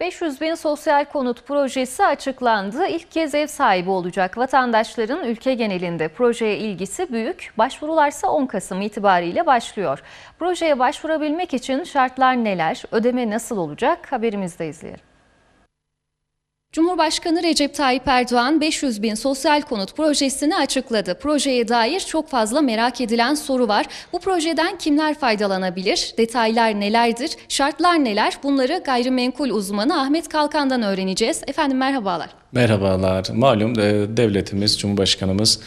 500 bin sosyal konut projesi açıklandı. İlk kez ev sahibi olacak vatandaşların ülke genelinde projeye ilgisi büyük. Başvurularsa 10 Kasım itibariyle başlıyor. Projeye başvurabilmek için şartlar neler, ödeme nasıl olacak haberimizde izleyelim. Cumhurbaşkanı Recep Tayyip Erdoğan 500 bin sosyal konut projesini açıkladı. Projeye dair çok fazla merak edilen soru var. Bu projeden kimler faydalanabilir? Detaylar nelerdir? Şartlar neler? Bunları gayrimenkul uzmanı Ahmet Kalkan'dan öğreneceğiz. Efendim merhabalar. Merhabalar. Malum e, devletimiz, Cumhurbaşkanımız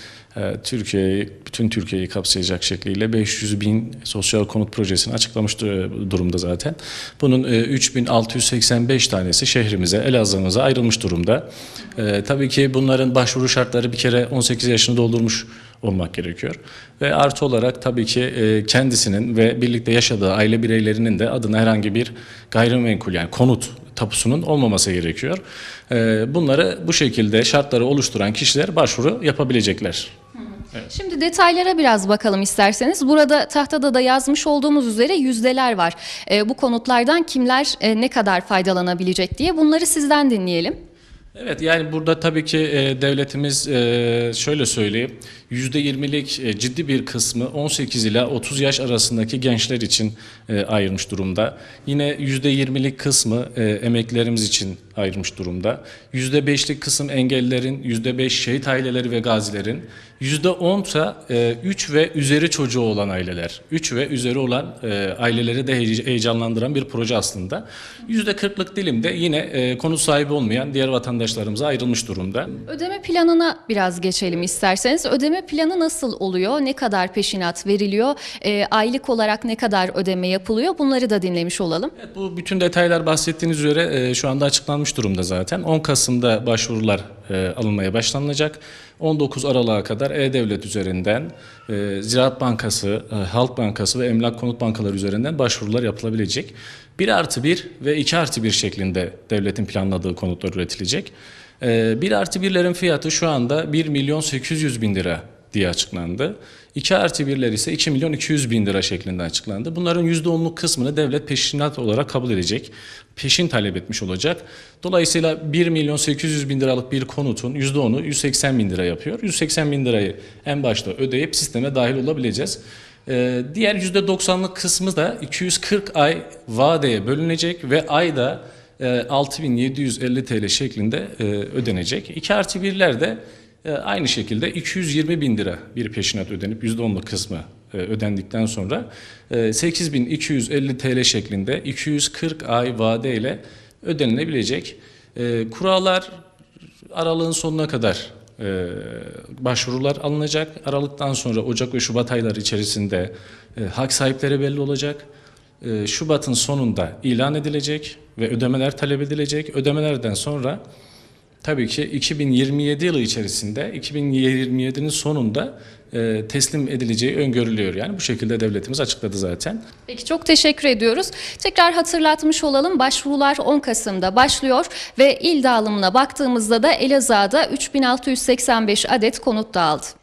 Türkiye'yi, bütün Türkiye'yi kapsayacak şekliyle 500 bin sosyal konut projesini açıklamış dur- durumda zaten. Bunun e, 3685 tanesi şehrimize, Elazığ'ımıza ayrılmış durumda. E, Tabii ki bunların başvuru şartları bir kere 18 yaşını doldurmuş olmak gerekiyor. Ve artı olarak tabii ki e, kendisinin ve birlikte yaşadığı aile bireylerinin de adına herhangi bir gayrimenkul yani konut tapusunun olmaması gerekiyor. E, Bunları bu şekilde şartları oluşturan kişiler başvuru yapabilecekler. Şimdi detaylara biraz bakalım isterseniz. Burada tahtada da yazmış olduğumuz üzere yüzdeler var. Ee, bu konutlardan kimler e, ne kadar faydalanabilecek diye bunları sizden dinleyelim. Evet yani burada tabii ki e, devletimiz e, şöyle söyleyeyim %20'lik e, ciddi bir kısmı 18 ila 30 yaş arasındaki gençler için ayırmış durumda. Yine %20'lik kısmı e, emeklilerimiz için ayırmış durumda. %5'lik kısım engellilerin, %5 şehit aileleri ve gazilerin, %10 ise 3 ve üzeri çocuğu olan aileler, 3 ve üzeri olan aileleri de heye- heyecanlandıran bir proje aslında. %40'lık dilimde yine konut sahibi olmayan diğer vatandaşlarımıza ayrılmış durumda. Ödeme planına biraz geçelim isterseniz. Ödeme planı nasıl oluyor? Ne kadar peşinat veriliyor? Ee, aylık olarak ne kadar ödeme yapılıyor? Bunları da dinlemiş olalım. Evet, bu bütün detaylar bahsettiğiniz üzere e, şu anda açıklanmış durumda zaten. 10 Kasım'da başvurular e, alınmaya başlanacak. 19 Aralık'a kadar E-Devlet üzerinden e, Ziraat Bankası, e, Halk Bankası ve Emlak Konut Bankaları üzerinden başvurular yapılabilecek. 1 artı 1 ve 2 artı 1 şeklinde devletin planladığı konutlar üretilecek. E, 1 artı 1'lerin fiyatı şu anda 1 milyon 800 bin lira diye açıklandı. 2 artı 1'ler ise 2 milyon 200 bin lira şeklinde açıklandı. Bunların %10'luk kısmını devlet peşinat olarak kabul edecek. Peşin talep etmiş olacak. Dolayısıyla 1 milyon 800 bin liralık bir konutun %10'u 180 bin lira yapıyor. 180 bin lirayı en başta ödeyip sisteme dahil olabileceğiz. Ee, diğer %90'lık kısmı da 240 ay vadeye bölünecek ve ayda e, 6750 TL şeklinde e, ödenecek. 2 artı 1'ler de Aynı şekilde 220 bin lira bir peşinat ödenip %10'luk kısmı e, ödendikten sonra e, 8250 TL şeklinde 240 ay vadeyle ödenilebilecek. E, Kurallar aralığın sonuna kadar e, başvurular alınacak. Aralıktan sonra Ocak ve Şubat ayları içerisinde e, hak sahipleri belli olacak. E, Şubat'ın sonunda ilan edilecek ve ödemeler talep edilecek. Ödemelerden sonra Tabii ki 2027 yılı içerisinde 2027'nin sonunda e, teslim edileceği öngörülüyor. Yani bu şekilde devletimiz açıkladı zaten. Peki çok teşekkür ediyoruz. Tekrar hatırlatmış olalım. Başvurular 10 Kasım'da başlıyor ve il dağılımına baktığımızda da Elazığ'da 3685 adet konut dağıldı.